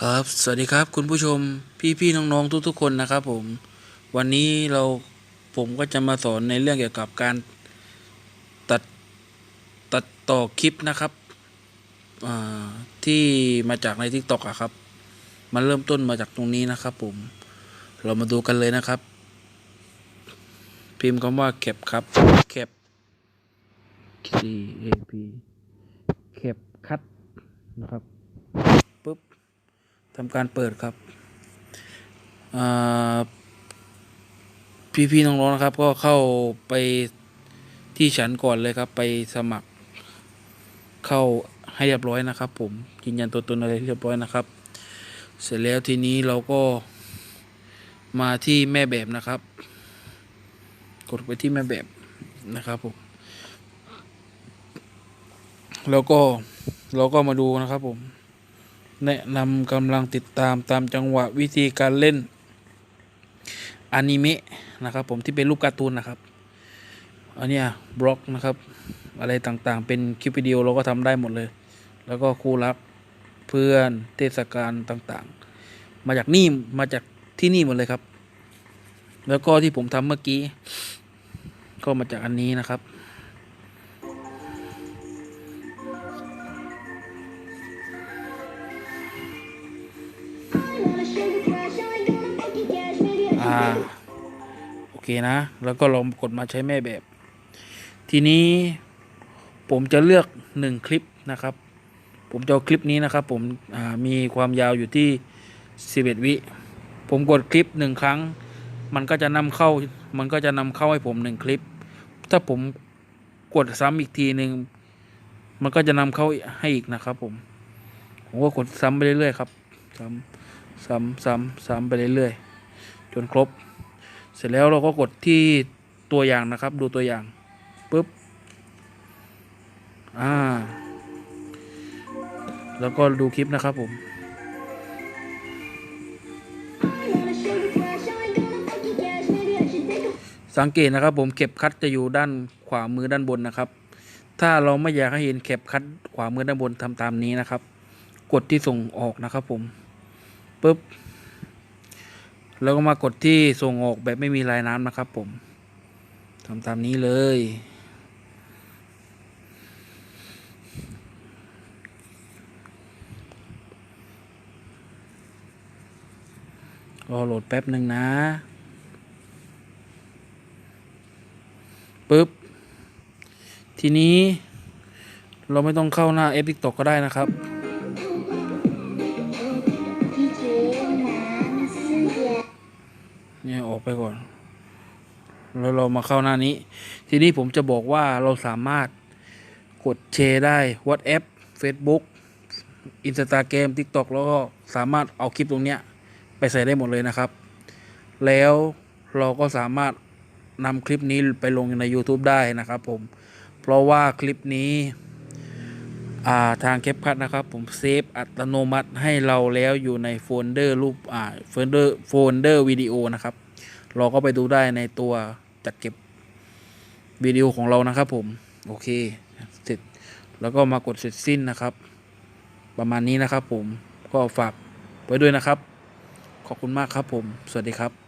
ครับ สวัสดีครับคุณผู้ชมพี่พี่ๆน้องๆทุกๆคนนะครับผม วันนี้เราผมก็จะมาสอนในเรื่องเกี่ยวกับการตัดตัดต่อคลิปนะครับที่มาจากในทิกตอกอะครับ มันเริ่มต้นมาจากตรงนี้นะครับผม เรามาดูกันเลยนะครับ พิมพ์คำว่าแคปครับแคป C A P แคปคัดนะครับ ทำการเปิดครับอ่พี่ๆน้องๆนะครับ ก็เข้าไปที่ฉันก่อนเลยครับ ไปสมัคร เข้าให้เรียบร้อยนะครับ ผมยืนยันตัวตนอะไรเรียบร้อยนะครับ เสร็จแล้วทีนี้เราก็มาที่แม่แบบนะครับ กดไปที่แม่แบบนะครับผมแล้วก็เราก็มาดูนะครับผม แนะนำกำลังติดตามตามจังหวะวิธีการเล่นอนิเมะนะครับผมที่เป็นรูปการ์ตูนนะครับอันนี้บล็อกนะครับ อะไรต่างๆ เป็นคลิปวิดีโอเราก็ทำได้หมดเลย แล้วก็คู่รักเพื่อนเทศกาลต่างๆ มาจากนี่มาจากที่นี่หมดเลยครับ แล้วก็ที่ผมทำเมื่อกี้ ก็มาจากอันนี้นะครับ อ่าโอเคนะ แล้วก็ลองกดมาใช้แม่แบบ ทีนี้ผมจะเลือกหนึ่งคลิปนะครับ ผมจะคลิปนี้นะครับผมมีความยาวอยู่ที่ 11 วิ ผมกดคลิปหนึ่งครั้ง มันก็จะนำเข้ามันก็จะนำเข้าให้ผมหนึ่งคลิป ถ้าผมกดซ้ำอีกทีหนึ่งมันก็จะนำเข้าให้อีกนะครับผมผมก็กดซ้ำไปเรื่อยๆครับซ้ำ ซ้ำซ้ำซ้ำไปเรื่อยๆจนครบ เสร็จแล้วเราก็กดที่ตัวอย่างนะครับ ดูตัวอย่างปุ๊บอ่าแล้วก็ดูคลิปนะครับผมสังเกตนะครับผมเก็บคัดจะอยู่ด้านขวามือด้านบนนะครับ ถ้าเราไม่อยากให้เห็นเก็บคัดขวามือด้านบนทำตามนี้นะครับ กดที่ส่งออกนะครับผม ปุ๊บแล้วก็มากดที่ส่งออกแบบไม่มีลายน้ำนะครับผมทำตามนี้เลย รอโหลดแป๊บหนึ่งนะปึ๊บ ทีนี้เราไม่ต้องเข้าหน้า f อ i k t o k ก็ได้นะครับ เนี่ยออกไปก่อน แล้วเรามาเข้าหน้านี้ ทีนี้ผมจะบอกว่าเราสามารถกดแชร์ได้ WhatsApp Facebook Instagram TikTok แล้วก็สามารถเอาคลิปตรงเนี้ยไปใส่ได้หมดเลยนะครับ แล้วเราก็สามารถนำคลิปนี้ไปลงใน YouTube ได้นะครับผม เพราะว่าคลิปนี้ อ่าทางแคปคัทนะครับ ผมเซฟอัตโนมัติให้เราแล้วอยู่ในโฟลเดอร์รูปอ่าโฟลเดอร์โฟลเดอร์วิดีโอนะครับ เราก็ไปดูได้ในตัวจัดเก็บวิดีโอของเรานะครับ ผมโอเคเสร็จแล้วก็มากดเสร็จสิ้นนะครับ ประมาณนี้นะครับ ผมก็ฝากไว้ด้วยนะครับ ขอบคุณมากครับผม สวัสดีครับ